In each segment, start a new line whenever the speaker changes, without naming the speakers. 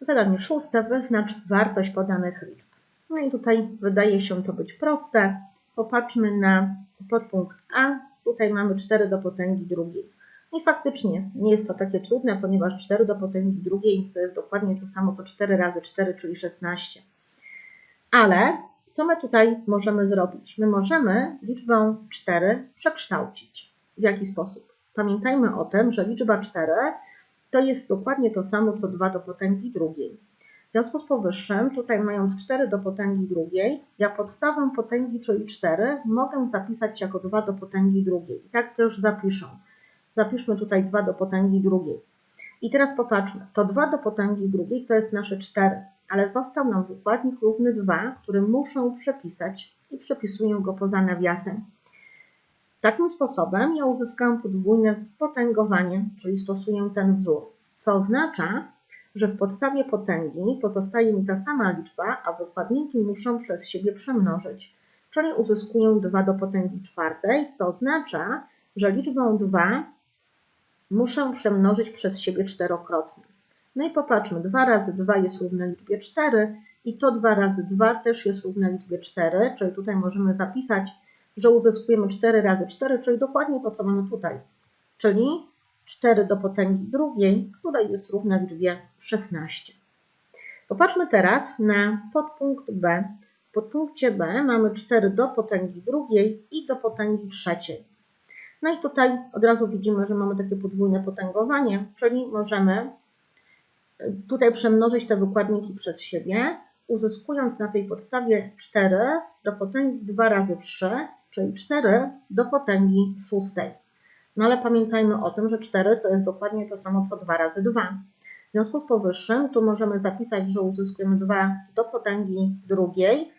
Zadanie szóste. Wyznacz wartość podanych liczb. No i tutaj wydaje się to być proste. Popatrzmy na podpunkt A. Tutaj mamy 4 do potęgi drugiej. I faktycznie nie jest to takie trudne, ponieważ 4 do potęgi drugiej to jest dokładnie to samo co 4 razy 4, czyli 16. Ale co my tutaj możemy zrobić? My możemy liczbę 4 przekształcić. W jaki sposób? Pamiętajmy o tym, że liczba 4 to jest dokładnie to samo co 2 do potęgi drugiej. W związku z powyższym, tutaj mając 4 do potęgi drugiej, ja podstawę potęgi, czyli 4, mogę zapisać jako 2 do potęgi drugiej. I tak też zapiszę. Zapiszmy tutaj 2 do potęgi drugiej. I teraz popatrzmy, to 2 do potęgi drugiej to jest nasze 4, ale został nam wykładnik równy 2, który muszę przepisać i przepisuję go poza nawiasem. Takim sposobem ja uzyskałam podwójne potęgowanie, czyli stosuję ten wzór, co oznacza, że w podstawie potęgi pozostaje mi ta sama liczba, a wykładniki muszą przez siebie przemnożyć, czyli uzyskuję 2 do potęgi czwartej, co oznacza, że liczbę 2 muszę przemnożyć przez siebie czterokrotnie. No i popatrzmy, 2 razy 2 jest równe liczbie 4 i to 2 razy 2 też jest równe liczbie 4, czyli tutaj możemy zapisać, że uzyskujemy 4 razy 4, czyli dokładnie to, co mamy tutaj, czyli 4 do potęgi drugiej, która jest równa liczbie 16. Popatrzmy teraz na podpunkt B. W podpunkcie B mamy 4 do potęgi drugiej i do potęgi trzeciej. No i tutaj od razu widzimy, że mamy takie podwójne potęgowanie, czyli możemy tutaj przemnożyć te wykładniki przez siebie, uzyskując na tej podstawie 4 do potęgi 2 razy 3, czyli 4 do potęgi 6. No ale pamiętajmy o tym, że 4 to jest dokładnie to samo co 2 razy 2. W związku z powyższym tu możemy zapisać, że uzyskujemy 2 do potęgi drugiej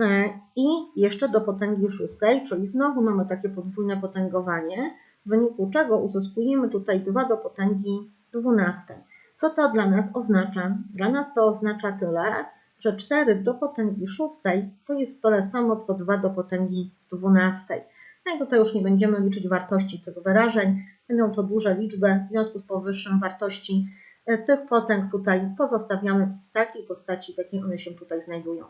e, i jeszcze do potęgi szóstej, czyli znowu mamy takie podwójne potęgowanie, w wyniku czego uzyskujemy tutaj 2 do potęgi 12. Co to dla nas oznacza? Dla nas to oznacza tyle, że 4 do potęgi szóstej to jest tyle samo co 2 do potęgi 12. No i tutaj już nie będziemy liczyć wartości tych wyrażeń. Będą to duże liczby, w związku z powyższym wartości e, tych potęg tutaj pozostawiamy w takiej postaci, w jakiej one się tutaj znajdują.